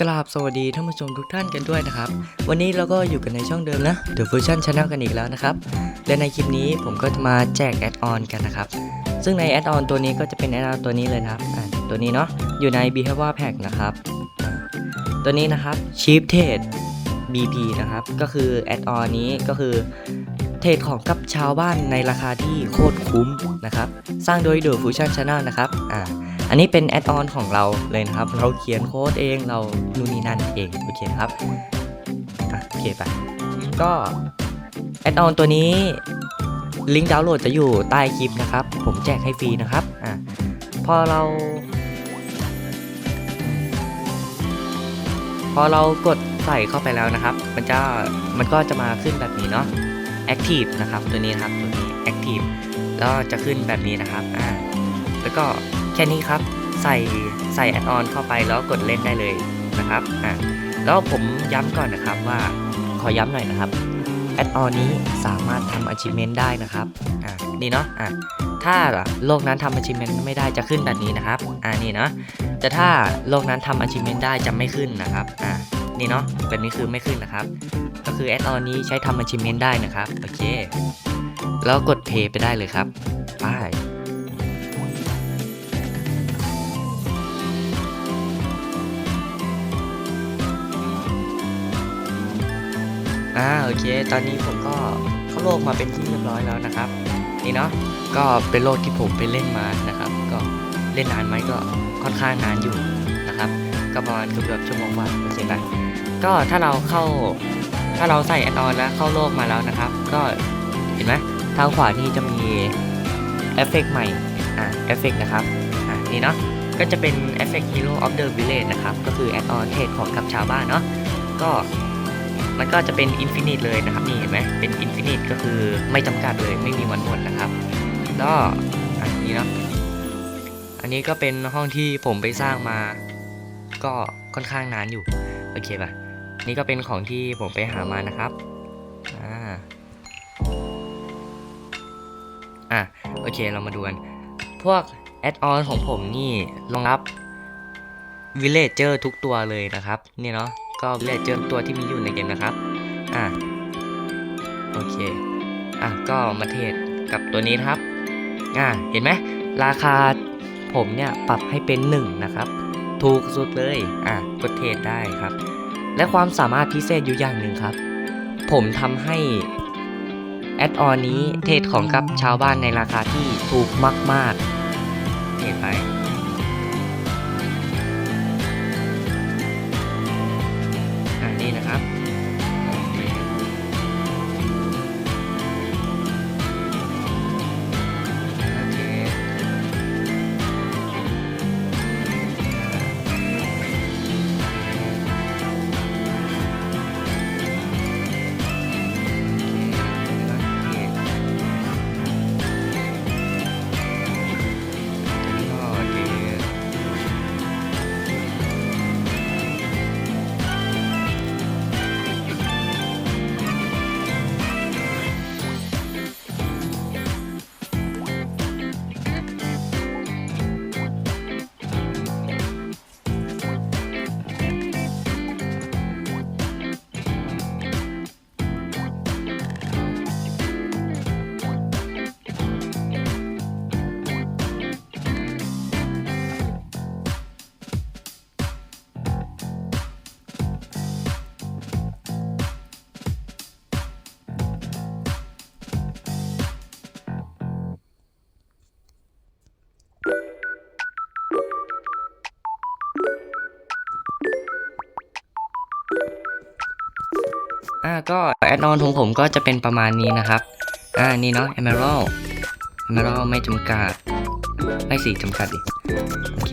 กราบสวัสดีท่านผู้ชมทุกท่านกันด้วยนะครับ วันนี้เราก็อยู่กันในช่องเดิมนะ The Fusion Channel กันอีกแล้วนะครับ และในคลิปนี้ผมก็จะมาแจกแอดออนกันนะครับ ซึ่งในแอดออนตัวนี้ก็จะเป็นแอดออนตัวนี้เลยนะครับตัวนี้เนาะอยู่ใน Behavior Pack นะครับ ตัวนี้นะครับ Cheap Trade BP นะครับ ก็คือแอดออนนี้ก็คือ เทรดของกับชาวบ้านในราคาที่โคตรคุ้มนะครับ สร้างโดย The Fusion Channel นะครับอ่าอันนี้เป็นแอดออนของเราเลยนะครับ เราเขียนโค้ดเองเรานู่นนี่นั่นเองโอเคนครับอะโอเคไปก็แอดออนตัวนี้ลิงก์ดาวน์โหลดจะอยู่ใต้คลิปนะครับ ผมแจกให้ฟรีนะครับอะพอเรา พอเรากดใส่เข้าไปแล้วนะครับ มันจะมันก็จะมาขึ้นแบบนี้เนาะ Active นะครับตัวนี้นะครับตัวนี้ Active แล้วจะขึ้นแบบนี้นะครับอ่าแล้วก็แค่นี้ครับใส่ใส่แอดออนเข้าไปแล้วกดเล่นได้เลยนะครับอ่าแล้วผมย้ำก่อนนะครับว่าขอย้ำหน่อยนะครับแอดออนนี้สามารถทำ achievement ได้นะครับอ่านี่เนาะอ่าถ้าโลกนั้นทำ achievement ไม่ได้จะขึ้นแบบนี้นะครับอ่านี่เนาะแต่ถ้าโลกนั้นทำ achievement ได้จะไม่ขึ้นนะครับอ่า นี่เนาะแบบนี้คือไม่ขึ้นนะครับ ก็คือแอดออนนี้ใช้ทำ achievement ได้นะครับ โอเค แล้วกด play ไปได้เลยครับไปอ่าโอเค ตอนนี้ผมก็เข้าโลกมาเป็นที่เรียบร้อยแล้วนะครับ นี่เนาะก็เป็นโลกที่ผมไปเล่นมานะครับ ก็เล่นนานไหมก็ค่อนข้างนานอยู่นะครับ ก็ประมาณเกือบชั่วโมงกว่าโอเคไป ก็ถ้าเราเข้าถ้าเราใส่แอดออนแล้วเข้าโลกมาแล้วนะครับ ก็เห็นไหมทางขวานี่จะมีเอฟเฟกต์ใหม่อ่าเอฟเฟกต์นะครับอ่านี่เนาะก็จะเป็นเอฟเฟกต์ Hero of the Village นะครับ ก็คือแอดออนเทศของกับชาวบ้านเนาะก็มันก็จะเป็นอินฟินิตเลยนะครับนี่เห็นไหมเป็นอินฟินิตก็คือไม่จำกัดเลยไม่มีวันหมดนะครับก็อันนี้เนาะอันนี้ก็เป็นห้องที่ผมไปสร้างมา ก็ค่อนข้างนานอยู่ โอเคป่ะ นี่ก็เป็นของที่ผมไปหามานะครับอ่าอะโอเคเรามาดูกัน พวกแอดออนของผมนี่รองรับวิลเลจเจอร์ทุกตัวเลยนะครับนี่เนาะก็วิลเลจเจอร์ตัวที่มีอยู่ในเกมนะครับอะโอเคอะก็มาเทศกับตัวนี้นะครับอะเห็นไหมราคาผมเนี่ยปรับให้เป็น 1 นะครับ ถูกสุดเลยอะกดเทรดได้ครับ และความสามารถพิเศษอยู่อย่างหนึ่งครับ ผมทำให้แอดออนนี้เทรดของกับชาวบ้านในราคาที่ถูกมาก ๆเห็นไป อ่าก็แอดออนของผมก็จะเป็นประมาณนี้นะครับ อ่านี่เนาะ Emerald Emerald ไม่จำกัด ไม่สีจำกัดดิโอเค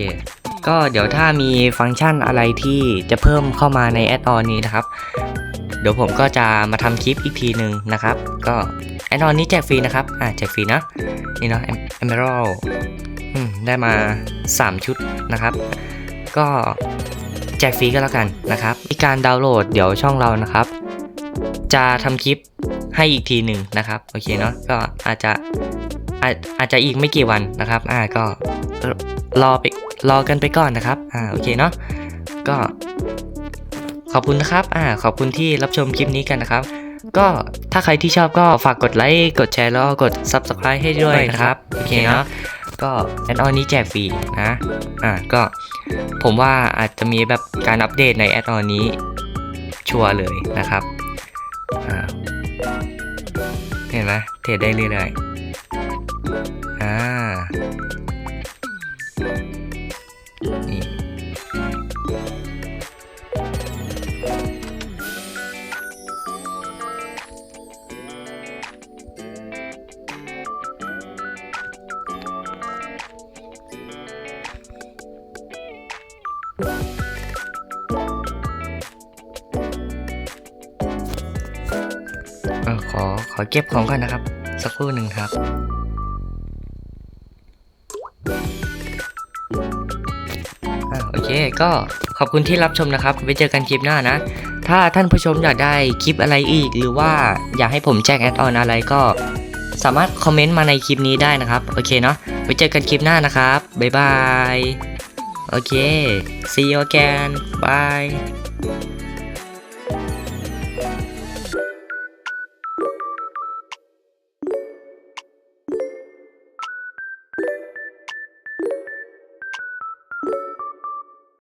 ก็เดี๋ยวถ้ามีฟังก์ชันอะไรที่จะเพิ่มเข้ามาในแอดออนนี้นะครับ เดี๋ยวผมก็จะมาทำคลิปอีกทีหนึ่งนะครับ ก็แอดออนนี้แจกฟรีนะครับ อ่าแจกฟรีนะนี่เนาะ Emerald อืมได้มา 3 ชุดนะครับ ก็แจกฟรีก็แล้วกันนะครับ มีการดาวน์โหลดเดี๋ยวช่องเรานะครับ จะทำคลิปให้อีกทีหนึ่งนะครับโอเคเนาะก็อาจจะอาจอาจจะอีกไม่กี่วันนะครับ อ่าก็รอไปรอกันไปก่อนนะครับ อ่าโอเคเนาะก็ ขอบคุณนะครับ อ่า ขอบคุณที่รับชมคลิปนี้กันนะครับ ก็ถ้าใครที่ชอบก็ฝากกดไลค์กดแชร์แล้วก็กด Subscribe ให้ด้วยนะครับโอเคเนาะก็แอดออนนี้แจกฟรีนะ อ่าก็ผมว่าอาจจะมีแบบการอัปเดตในแอดออนนี้ชัวร์เลยนะครับ เห็นไหมเทรดได้เรื่อยๆอ่านี่เอ อขอขอเก็บของก่อนนะครับ สักครู่หนึ่งครับอ่าโอเคก็ขอบคุณที่รับชมนะครับ ไว้เจอกันคลิปหน้านะ ถ้าท่านผู้ชมอยากได้คลิปอะไรอีก หรือว่าอยากให้ผมแจ้งแอดออนอะไรก็ สามารถคอมเมนต์มาในคลิปนี้ได้นะครับ โอเคเนาะไว้เจอกันคลิปหน้านะครับ บ๊ายบาย โอเค see you again bye